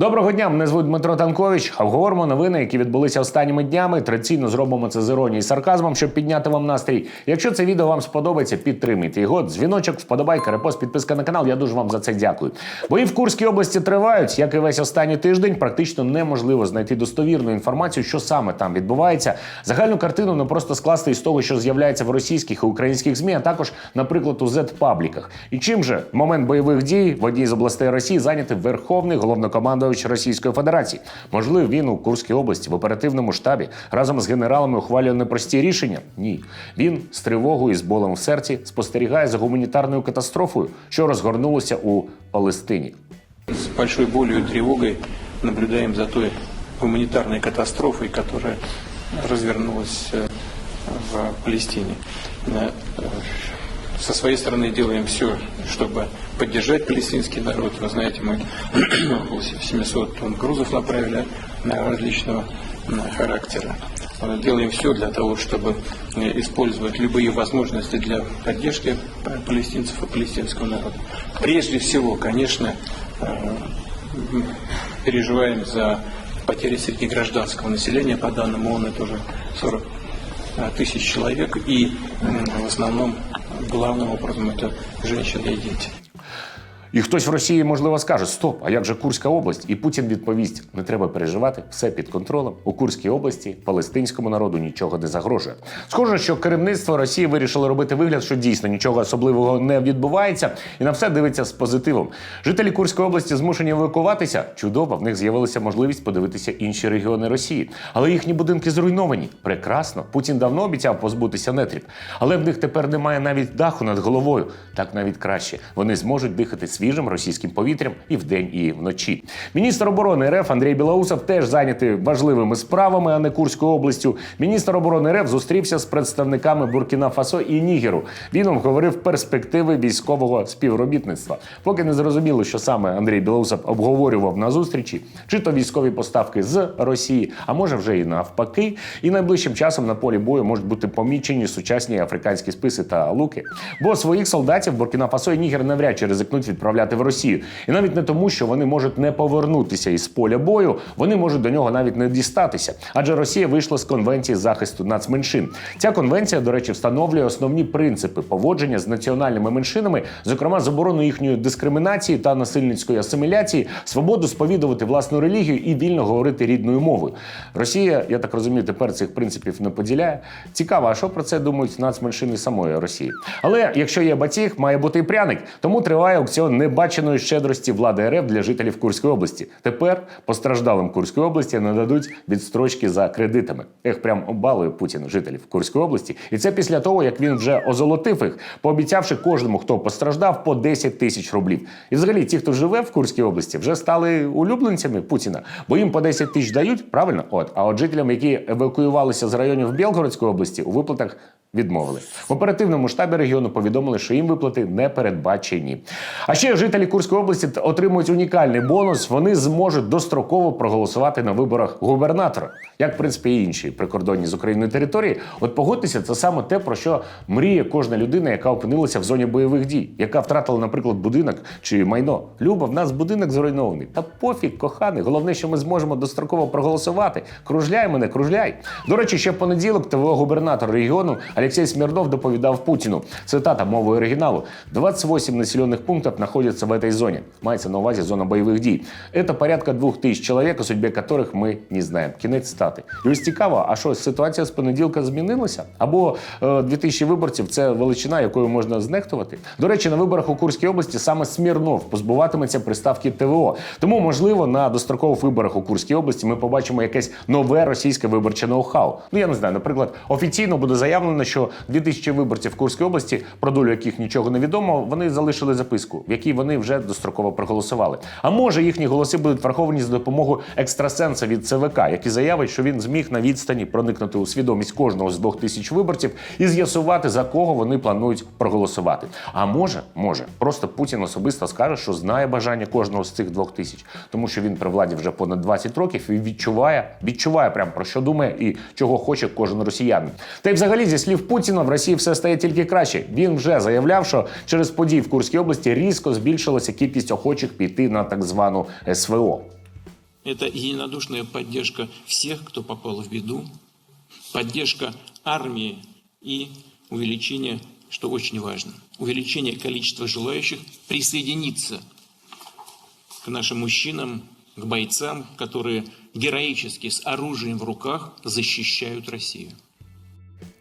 Доброго дня, мене звуть Дмитро Танкович. Обговоримо новини, які відбулися останніми днями. Традиційно зробимо це з іронією і сарказмом, щоб підняти вам настрій. Якщо це відео вам сподобається, підтримайте його. Дзвіночок, вподобайка, репост, підписка на канал. Я дуже вам за це дякую. Бої в Курській області тривають, як і весь останній тиждень. Практично неможливо знайти достовірну інформацію, що саме там відбувається. Загальну картину не просто скласти із того, що з'являється в російських і українських змі, а також, наприклад, у Z-пабліках. І чим же момент бойових дій в одній з областей Росії зайнятий верховний головнокомандувач Російської Федерації. Можливо, він у Курській області в оперативному штабі разом з генералами ухвалює непрості рішення? Ні. Він з тривогою і з болем в серці спостерігає за гуманітарною катастрофою, що розгорнулося у Палестині. С большой болью и тревогой наблюдаем за той гуманитарной катастрофой, которая развернулась э, в Палестине. Э, э, Со своей стороны делаем все, чтобы поддержать палестинский народ. Вы знаете, мы около 700 тонн грузов направили э, различного характера. Э, Делаем все для того, чтобы э, использовать любые возможности для поддержки э, палестинцев и палестинского народа. Прежде всего, конечно, переживаем за потери среди гражданского населения. По данным ООН это уже 40 э, тысяч человек. И в основном, главным образом, это женщины и дети. І хтось в Росії можливо скаже: Стоп, а як же Курська область? І Путін відповість: не треба переживати, все під контролем. У Курській області палестинському народу нічого не загрожує. Схоже, що керівництво Росії вирішило робити вигляд, що дійсно нічого особливого не відбувається, і на все дивиться з позитивом. Жителі Курської області змушені евакуватися. Чудово, в них з'явилася можливість подивитися інші регіони Росії. Але їхні будинки зруйновані. Прекрасно. Путін давно обіцяв позбутися нетріб. Але в них тепер немає навіть даху над головою. Так навіть краще. Вони зможуть дихати свіжим російським повітрям і вдень, і вночі. Міністр оборони РФ Андрій Білоусов теж зайнятий важливими справами, а не Курською областю. Міністр оборони РФ зустрівся з представниками Буркіна Фасо і Нігеру. Він обговорив перспективи військового співробітництва. Поки не зрозуміло, що саме Андрій Білоусов обговорював на зустрічі, чи то військові поставки з Росії, а може вже і навпаки. І найближчим часом на полі бою можуть бути помічені сучасні африканські списи та луки. Бо своїх солдатів Буркіна Фасо і Нігер навряд чи ризикнуть відправляти в Росію. І навіть не тому, що вони можуть не повернутися із поля бою, вони можуть до нього навіть не дістатися. Адже Росія вийшла з конвенції захисту нацменшин. Ця конвенція, до речі, встановлює основні принципи поводження з національними меншинами, зокрема заборону їхньої дискримінації та насильницької асиміляції, свободу сповідувати власну релігію і вільно говорити рідною мовою. Росія, я так розумію, тепер цих принципів не поділяє. Цікаво, а що про це думають нацменшини самої Росії? Але якщо є батіг, має бути і пряник. Тому триває аукціон небаченої щедрості влади РФ для жителів Курської області. Тепер постраждалим Курської області нададуть відстрочки за кредитами. Ех, прям обалує Путін жителів Курської області. І це після того, як він вже озолотив їх, пообіцявши кожному, хто постраждав, по 10 тисяч рублів. І взагалі, ті, хто живе в Курській області, вже стали улюбленцями Путіна, бо їм по 10 тисяч дають, правильно? От, а от жителям, які евакуювалися з районів Білгородської області, у виплатах відмовили. В оперативному штабі регіону повідомили, що їм виплати не передбачені. А ще жителі Курської області отримують унікальний бонус. Вони зможуть достроково проголосувати на виборах губернатора, як в принципі і інші прикордонні з Україною території. От погодьтеся, це саме те, про що мріє кожна людина, яка опинилася в зоні бойових дій, яка втратила, наприклад, будинок чи майно. Люба, в нас будинок зруйнований. Та пофіг, коханий. Головне, що ми зможемо достроково проголосувати. Кружляй мене, кружляй. До речі, ще в понеділок ТВО губернатор регіону Олексій Смірнов доповідав Путіну. Цитата мовою оригіналу: 28 населених пунктів знаходяться в этой зоні. Мається на увазі зона бойових дій. Це порядка двох тисяч чоловік, о судьбі яких ми не знаємо. Кінець стати. І ось цікаво, а що ситуація з понеділка змінилася? Або е, 2000 виборців це величина, якою можна знехтувати. До речі, на виборах у Курській області саме Смірнов позбуватиметься приставки ТВО. Тому, можливо, на дострокових виборах у Курській області ми побачимо якесь нове російське виборче ноу-хау. Ну я не знаю, наприклад, офіційно буде заявлено, що 2000 виборців в Курській області, про долю яких нічого не відомо, вони залишили записку, в якій вони вже достроково проголосували. А може їхні голоси будуть враховані за допомогою екстрасенса від ЦВК, який заявить, що він зміг на відстані проникнути у свідомість кожного з двох тисяч виборців і з'ясувати за кого вони планують проголосувати. А може, може, просто Путін особисто скаже, що знає бажання кожного з цих двох тисяч, тому що він при владі вже понад 20 років і відчуває, відчуває прям про що думає і чого хоче кожен росіянин. Та й взагалі зі слів Путіна в Росії все стає тільки краще. Він вже заявляв, що через події в Курській області різко збільшилася кількість охочих піти на так звану СВО. Это единодушная поддержка всех, кто попал в беду, поддержка армии и увеличение, что очень важно, увеличение количества желающих присоединиться к нашим мужчинам, к бойцам, которые героически с оружием в руках защищают Россию.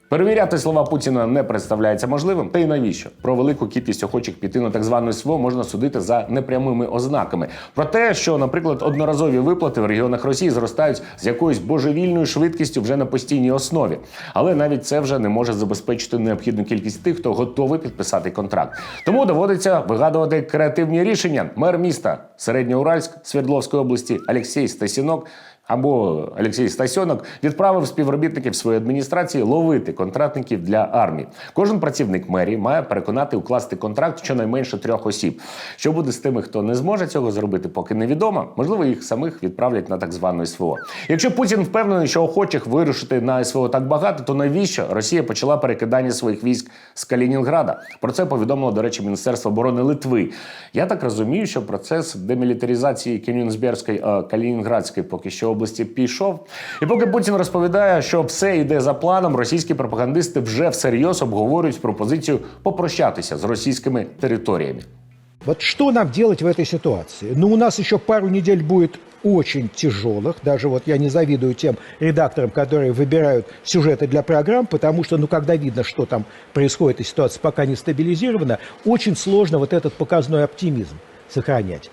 Перевіряти слова Путіна не представляється можливим. Та й навіщо? Про велику кількість охочих піти на так зване СВО можна судити за непрямими ознаками. Про те, що, наприклад, одноразові виплати в регіонах Росії зростають з якоюсь божевільною швидкістю вже на постійній основі. Але навіть це вже не може забезпечити необхідну кількість тих, хто готовий підписати контракт. Тому доводиться вигадувати креативні рішення. Мер міста Середньоуральськ Свердловської області Олексій Стасінок або Олексій Стасьонок відправив співробітників своєї адміністрації ловити контрактників для армії. Кожен працівник мерії має переконати укласти контракт щонайменше трьох осіб. Що буде з тими, хто не зможе цього зробити, поки невідомо. Можливо, їх самих відправлять на так звану СВО. Якщо Путін впевнений, що охочих вирушити на СВО так багато, то навіщо Росія почала перекидання своїх військ з Калінінграда? Про це повідомило, до речі, Міністерство оборони Литви. Я так розумію, що процес демілітаризації Кенігсберської е, Калінінградської поки що області пішов. І поки Путін розповідає, що все йде за планом, російські пропагандисти вже всерйоз обговорюють пропозицію попрощатися з російськими територіями. Вот что нам делать в этой ситуации? Ну, у нас еще пару недель будет очень тяжелых. Даже вот я не завидую тем редакторам, которые выбирают сюжеты для программ, потому что, ну, когда видно, что там происходит, и ситуация пока не стабилизирована, очень сложно вот этот показной оптимизм сохранять.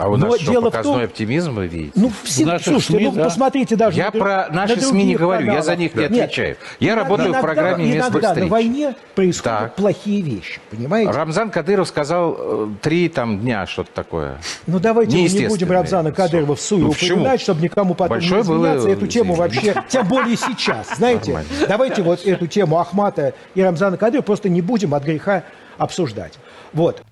А у Но нас что, дело в показной том- оптимизм, вы видите? Ну, все, В наших слушайте, СМИ, ну, да. посмотрите даже... Я на про на наши СМИ не говорю, я каналах. за них не Нет, отвечаю. Я иногда- работаю в иногда- программе «Местных Иногда на встреч». войне происходят Так. плохие вещи, понимаете? Рамзан Кадыров сказал э, три там дня что-то такое. Ну давайте мы не будем Рамзана Кадырова в суе Ну, упоминать, чтобы никому потом Большое не изменяться. было Эту тему вообще, тем более сейчас, знаете. Нормально. Давайте вот эту тему Ахмата и Рамзана Кадырова просто не будем от греха обсуждать. Вот.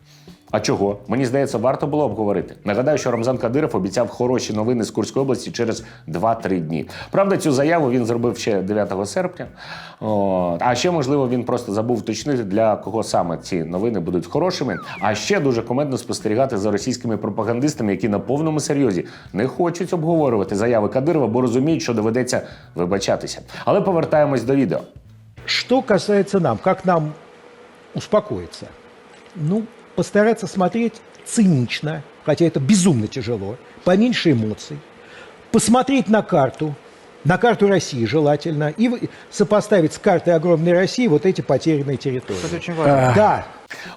А чого? Мені здається, варто було обговорити. Нагадаю, що Рамзан Кадиров обіцяв хороші новини з Курської області через 2-3 дні. Правда, цю заяву він зробив ще 9 серпня. О, а ще, можливо, він просто забув уточнити, для кого саме ці новини будуть хорошими. А ще дуже комедно спостерігати за російськими пропагандистами, які на повному серйозі не хочуть обговорювати заяви Кадирова, бо розуміють, що доведеться вибачатися. Але повертаємось до відео. Что касается нам, как нам успокоиться? Ну, постараться смотреть цинично, хотя это безумно тяжело, поменьше эмоций, посмотреть на карту, на карту России желательно, и сопоставить с картой огромной России вот эти потерянные территории. Это очень важно. Да,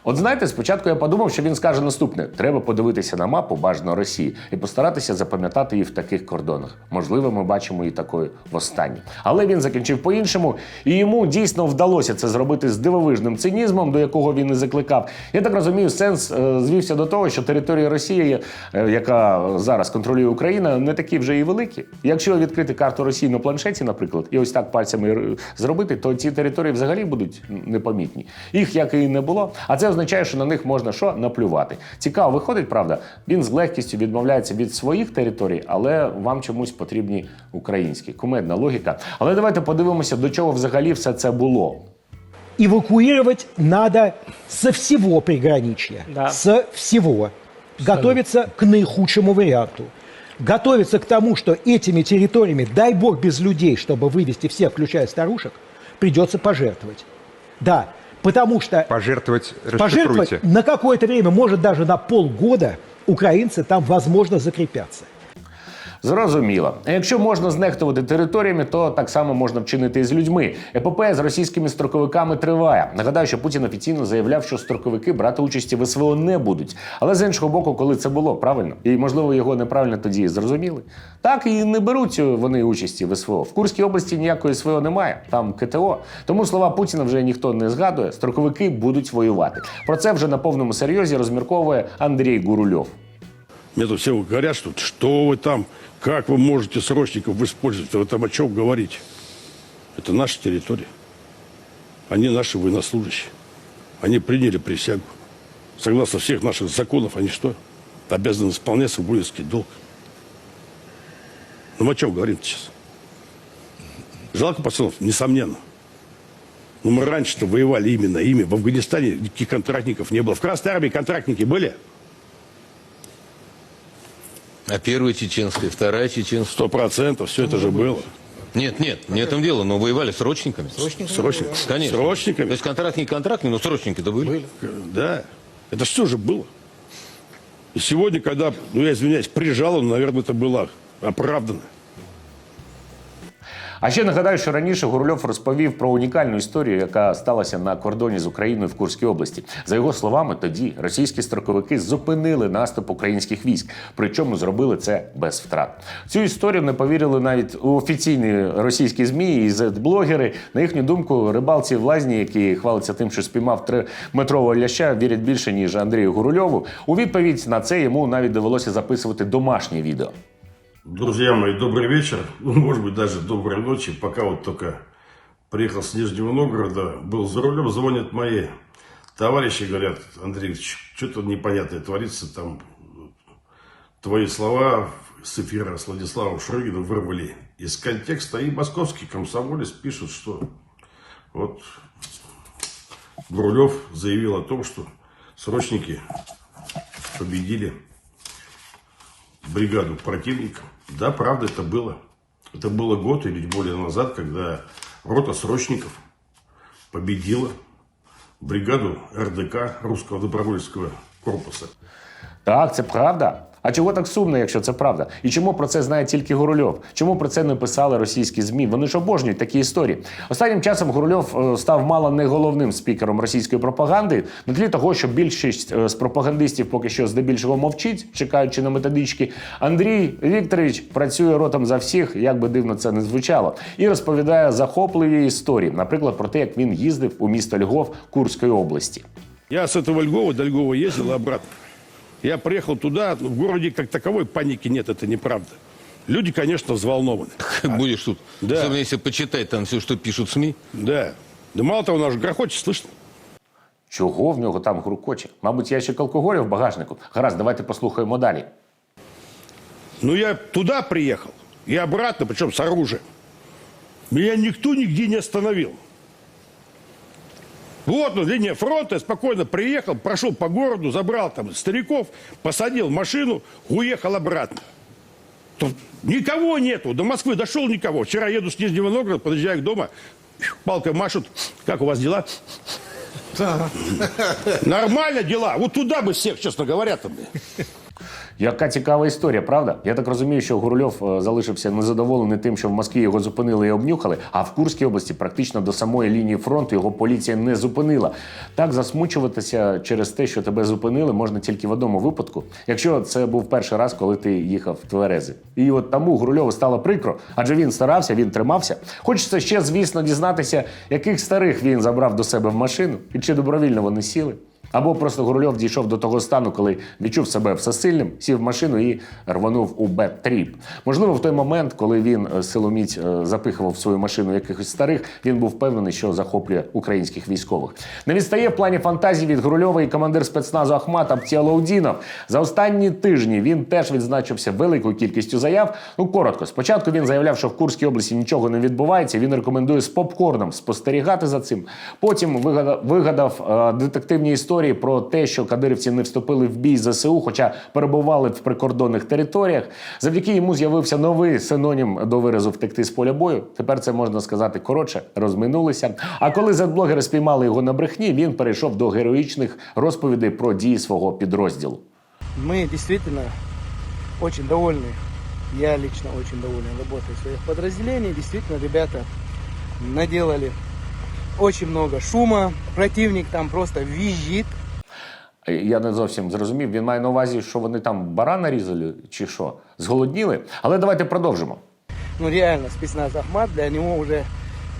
От знаєте, спочатку я подумав, що він скаже наступне: треба подивитися на мапу бажано Росії і постаратися запам'ятати її в таких кордонах. Можливо, ми бачимо її такою востаннє. Але він закінчив по-іншому, і йому дійсно вдалося це зробити з дивовижним цинізмом, до якого він і закликав. Я так розумію, сенс е, звівся до того, що територія Росії, е, яка зараз контролює Україна, не такі вже і великі. Якщо відкрити карту Росії на планшеті, наприклад, і ось так пальцями зробити, то ці території взагалі будуть непомітні. Їх як і не було. А це означає, що на них можна що наплювати. Цікаво, виходить, правда, він з легкістю відмовляється від своїх територій, але вам чомусь потрібні українські. Кумедна логіка. Але давайте подивимося, до чого взагалі все це було. эвакуировать надо со всего приграничья. Да. Со всего. Готовиться к наихудшему варианту. Готовиться к тому, что этими территориями, дай бог без людей, чтобы вывести всех, включая старушек, придется пожертвовать. Да, потому что Пожертвовать, пожертвовать на какое-то время, может даже на полгода, украинцы там, возможно, закрепятся. Зрозуміло. Якщо можна знехтувати територіями, то так само можна вчинити і з людьми. епопея з російськими строковиками триває. Нагадаю, що Путін офіційно заявляв, що строковики брати участі в СВО не будуть. Але з іншого боку, коли це було правильно, і можливо його неправильно тоді зрозуміли. Так і не беруть вони участі в СВО. В Курській області ніякої СВО немає, там КТО. Тому слова Путіна вже ніхто не згадує. Строковики будуть воювати. Про це вже на повному серйозі розмірковує Андрій Гурульов. Мне тут все говорят, что что вы там, как вы можете срочников использовать, вы там о чем говорите. Это наша территория. Они наши военнослужащие. Они приняли присягу. Согласно всех наших законов, они что? Обязаны исполнять свой воинский долг. Ну мы о чем говорим сейчас? Жалко пацанов? Несомненно. Но мы раньше-то воевали именно ими. В Афганистане никаких контрактников не было. В Красной Армии контрактники были? А первая чеченская, вторая чеченская. Сто процентов, все это же было. Нет, нет, не в этом дело, но воевали срочниками. Срочниками? Конечно. Срочниками? То есть контракт не контрактный, но срочники-то были. Да. Это все же было. И сегодня, когда, ну я извиняюсь, прижал он, наверное, это было оправдано. А ще нагадаю, що раніше Гурульов розповів про унікальну історію, яка сталася на кордоні з Україною в Курській області. За його словами, тоді російські строковики зупинили наступ українських військ, причому зробили це без втрат. Цю історію не повірили навіть у офіційні російські змі і блогери. На їхню думку, рибалці в лазні, які хвалиться тим, що спіймав триметрового ляща, вірять більше ніж Андрію Гурульову. У відповідь на це йому навіть довелося записувати домашнє відео. Друзья мои, добрый вечер. Ну, может быть, даже доброй ночи. Пока вот только приехал с Нижнего Новгорода, был за рулем, звонят мои товарищи, говорят, Андрей, что-то непонятное творится, там твои слова с эфира с Владиславом Шрыгиным вырвали из контекста, и московский комсомолец пишет, что вот Гурулев заявил о том, что срочники победили бригаду противника. Да, правда, это было. Это было год или более назад, когда рота срочников победила бригаду РДК, Русского добровольческого корпуса. Так, це правда. А чого так сумно, якщо це правда? І чому про це знає тільки Гурульов? Чому про це не писали російські змі? Вони ж обожнюють такі історії. Останнім часом Гурульов е, став мало не головним спікером російської пропаганди на тлі того, що більшість е, з пропагандистів поки що здебільшого мовчить, чекаючи на методички. Андрій Вікторович працює ротом за всіх, як би дивно це не звучало, і розповідає захопливі історії, наприклад, про те, як він їздив у місто Львов Курської області. Я с этого Львова до Львова ездил и обратно. Я приехал туда, в городе как таковой паники нет, это неправда. Люди, конечно, взволнованы. Будешь тут. Да. Особенно если почитать там все, что пишут СМИ. Да. Да мало того, наш грохочет, слышно? Чого в нього там грукоче? Мабуть, ящик алкоголю в багажнику. Гаразд, давайте послухаємо далі. Ну, я туда приехал и обратно, причем с оружием. Меня никто нигде не остановил. Вот он, линия фронта, спокойно приехал, прошел по городу, забрал там стариков, посадил в машину, уехал обратно. Тут никого нету, до Москвы дошел никого. Вчера еду с Нижнего Новгорода, подъезжаю к дома, палкой машут. Как у вас дела? Нормально дела. Вот туда бы всех, честно говоря-то. блин. Яка цікава історія, правда? Я так розумію, що Гурульов е, залишився незадоволений тим, що в Москві його зупинили і обнюхали, а в Курській області практично до самої лінії фронту його поліція не зупинила. Так засмучуватися через те, що тебе зупинили, можна тільки в одному випадку, якщо це був перший раз, коли ти їхав в Тверези. І от тому Гурульову стало прикро, адже він старався, він тримався. Хочеться ще, звісно, дізнатися, яких старих він забрав до себе в машину і чи добровільно вони сіли. Або просто Гурульов дійшов до того стану, коли відчув себе всесильним, сів в машину і рванув у бет-тріп. Можливо, в той момент, коли він е, силоміць е, запихував в свою машину якихось старих, він був впевнений, що захоплює українських військових. Не відстає в плані фантазії від Гурульова і командир спецназу Ахмат Абтіалаудінов. За останні тижні він теж відзначився великою кількістю заяв. Ну коротко, спочатку він заявляв, що в Курській області нічого не відбувається. Він рекомендує з попкорном спостерігати за цим. Потім вигадав, вигадав е, детективні історії про те, що кадирівці не вступили в бій ЗСУ, хоча перебували в прикордонних територіях. Завдяки йому з'явився новий синонім до виразу втекти з поля бою. Тепер це можна сказати коротше, розминулися. А коли зетблогери спіймали його на брехні, він перейшов до героїчних розповідей про дії свого підрозділу. Мы действительно очень довольны. Я лично очень доволен работой своих подразделений. Действительно, ребята наделали очень много шума. Противник там просто визжит. Е, Я не зовсім зрозумів. Він має на увазі, що вони там барана різали чи що? Зголодніли? Але давайте продовжимо. Ну реально, спецназ Ахмат для него уже,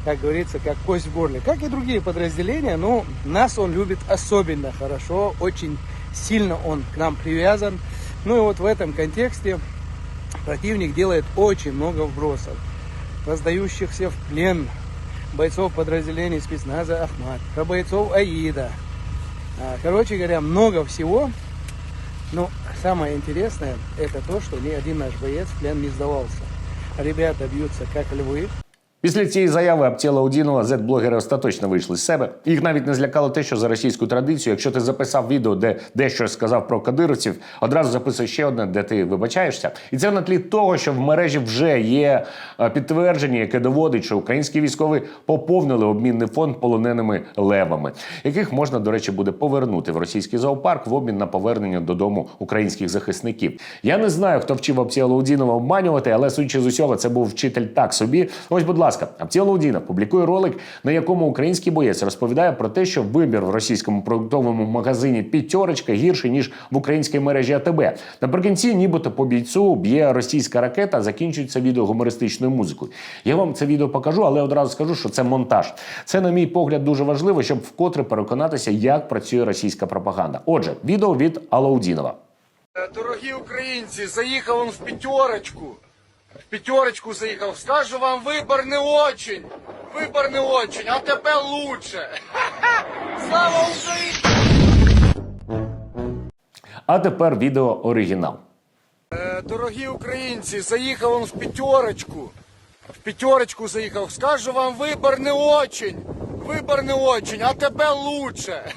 как говорится, как кость в горле. Как и другие подразделения, но нас он любит особенно хорошо. Очень сильно он к нам привязан. Ну и вот в этом контексте противник делает очень много вбросов, раздающихся в плен бойцов подразделений спецназа Ахмат, про бойцов Аида. Короче говоря, много всего. Но самое интересное, это то, что ни один наш боец в плен не сдавался. Ребята бьются как львы. Після цієї заяви Аптєла Удінова зет-блогери остаточно вийшли з себе. Їх навіть не злякало те, що за російську традицію, якщо ти записав відео, де дещо сказав про кадировців, одразу записуй ще одне, де ти вибачаєшся. І це на тлі того, що в мережі вже є е, підтвердження, яке доводить, що українські військові поповнили обмінний фонд полоненими левами, яких можна, до речі, буде повернути в російський зоопарк в обмін на повернення додому українських захисників. Я не знаю, хто вчив Аптєла Удінова обманювати, але судячи з усього, це був вчитель так собі. Ось, будь ласка, Аптєл Удінов публікує ролик, на якому український боєць розповідає про те, що вибір в російському продуктовому магазині п'ятерочка гірший ніж в українській мережі АТБ. Наприкінці, нібито по бійцю б'є російська ракета, закінчується відео гумористичною музикою. Я вам це відео покажу, але одразу скажу, що це монтаж. Це, на мій погляд, дуже важливо, щоб вкотре переконатися, як працює російська пропаганда. Отже, відео від Алаудінова. Дорогі українці, заїхав он в п'ятерочку. В п'ятерочку заїхав. Скажу вам, вибор не очень. Вибор не очень, а тепер лучше. Слава Україні! А тепер відео оригінал. Е, Дорогі українці, заїхав он в п'ятерочку. В п'ятерочку заїхав. Скажу вам, вибор не очень. Вибор не очень, а тепер лучше.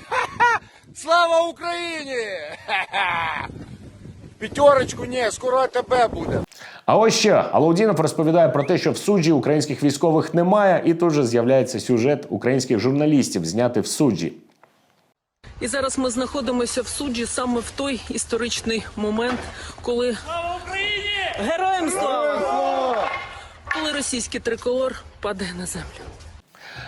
Слава Україні! П'ятерочку ні, скоро АТБ буде. А ось ще Алаудінов розповідає про те, що в суджі українських військових немає, і тут же з'являється сюжет українських журналістів, знятий в суджі. І зараз ми знаходимося в суджі саме в той історичний момент, коли! Героям слава! Коли російський триколор падає на землю.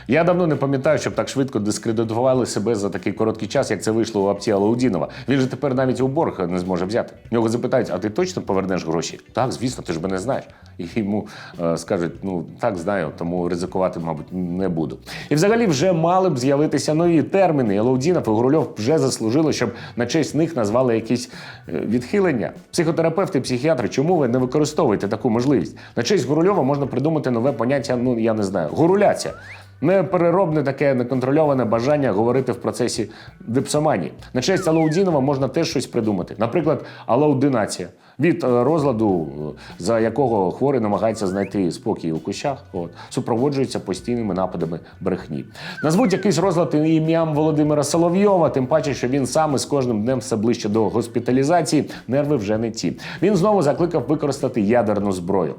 Я давно не пам'ятаю, щоб так швидко дискредитували себе за такий короткий час, як це вийшло у Апті Алаудінова. Він же тепер навіть у борг не зможе взяти. Нього запитають, а ти точно повернеш гроші? Так, звісно, ти ж мене знаєш. І йому е, скажуть, ну так знаю, тому ризикувати, мабуть, не буду. І взагалі вже мали б з'явитися нові терміни. Алаудінов і Гурульов вже заслужили, щоб на честь них назвали якісь е, відхилення. Психотерапевти, психіатри, чому ви не використовуєте таку можливість? На честь Гурульова можна придумати нове поняття, ну я не знаю, гуруляція. Непереробне таке неконтрольоване бажання говорити в процесі дипсоманії. На честь Алаудінова можна теж щось придумати. Наприклад, алаудинація. Від е, розладу, е, за якого хворий намагається знайти спокій у кущах, от, супроводжується постійними нападами брехні. Назвуть якийсь розлад ім'ям Володимира Соловйова, тим паче, що він сам із кожним днем все ближче до госпіталізації, нерви вже не ті. Він знову закликав використати ядерну зброю.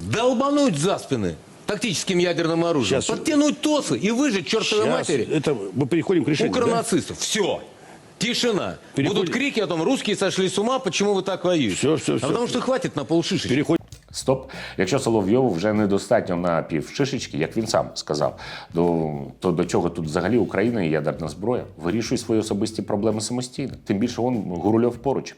Долбануть за спины тактическим ядерным оружием. Сейчас. Подтянуть ТОСы и выжить чертовой Сейчас матери. это мы переходим к решению. да? Укронацистов. Все. Тишина. Переходим. Будут крики о том, русские сошли с ума, почему вы так воюете. Всё, всё, а всё, потому всё. что хватит на полшишечки. Переходим. Стоп. Якщо Соловйову вже недостатньо на пів шишечки, як він сам сказав, до, то до чого тут взагалі Україна і ядерна зброя? Вирішуй свої особисті проблеми самостійно. Тим більше он Гурульов поруч.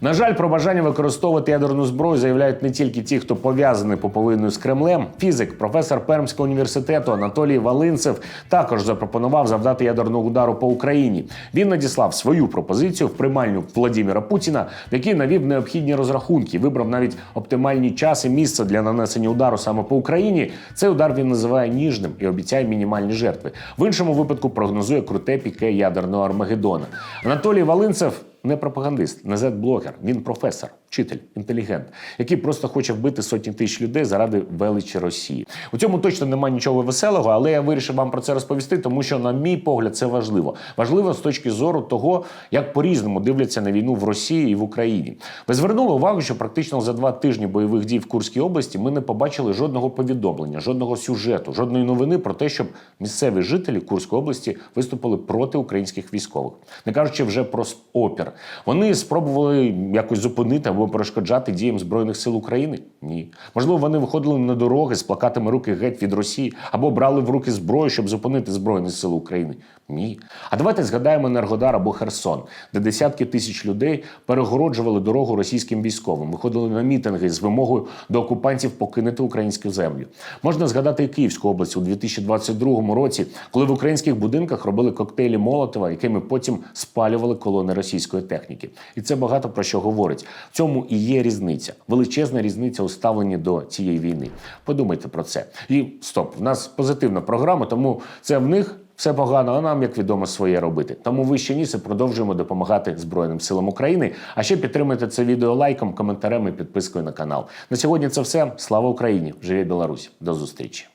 На жаль, про бажання використовувати ядерну зброю заявляють не тільки ті, хто пов'язаний поповинною з Кремлем. Фізик, професор Пермського університету Анатолій Валинцев також запропонував завдати ядерного удару по Україні. Він надіслав свою пропозицію в приймальню Владіміра Путіна, в якій навів необхідні розрахунки, вибрав навіть оптимальні час і місце для нанесення удару саме по Україні. Цей удар він називає ніжним і обіцяє мінімальні жертви. В іншому випадку прогнозує круте піке ядерного Армагеддона. Анатолій Валинцев не пропагандист, не зет-блогер. Він професор, вчитель, інтелігент, який просто хоче вбити сотні тисяч людей заради величі Росії. У цьому точно немає нічого веселого, але я вирішив вам про це розповісти, тому що, на мій погляд, це важливо. Важливо з точки зору того, як по-різному дивляться на війну в Росії і в Україні. Ви звернули увагу, що практично за два тижні бойових дій в Курській області ми не побачили жодного повідомлення, жодного сюжету, жодної новини про те, щоб місцеві жителі Курської області виступили проти українських військових, не кажучи вже про опір. Вони спробували якось зупинити або перешкоджати діям збройних сил України? Ні. Можливо, вони виходили на дороги з плакатами руки геть від Росії або брали в руки зброю, щоб зупинити збройні сили України. Ні. А давайте згадаємо Енергодар або Херсон, де десятки тисяч людей перегороджували дорогу російським військовим, виходили на мітинги з вимогою до окупантів покинути українську землю. Можна згадати і Київську область у 2022 році, коли в українських будинках робили коктейлі Молотова, якими потім спалювали колони російської техніки. І це багато про що говорить. В цьому і є різниця, величезна різниця у ставленні до цієї війни. Подумайте про це. І стоп, в нас позитивна програма, тому це в них. Все погано, а нам, як відомо, своє робити. Тому ви ще ніси продовжуємо допомагати Збройним силам України. А ще підтримайте це відео лайком, коментарем і підпискою на канал. На сьогодні це все. Слава Україні! Живе Білорусь! До зустрічі!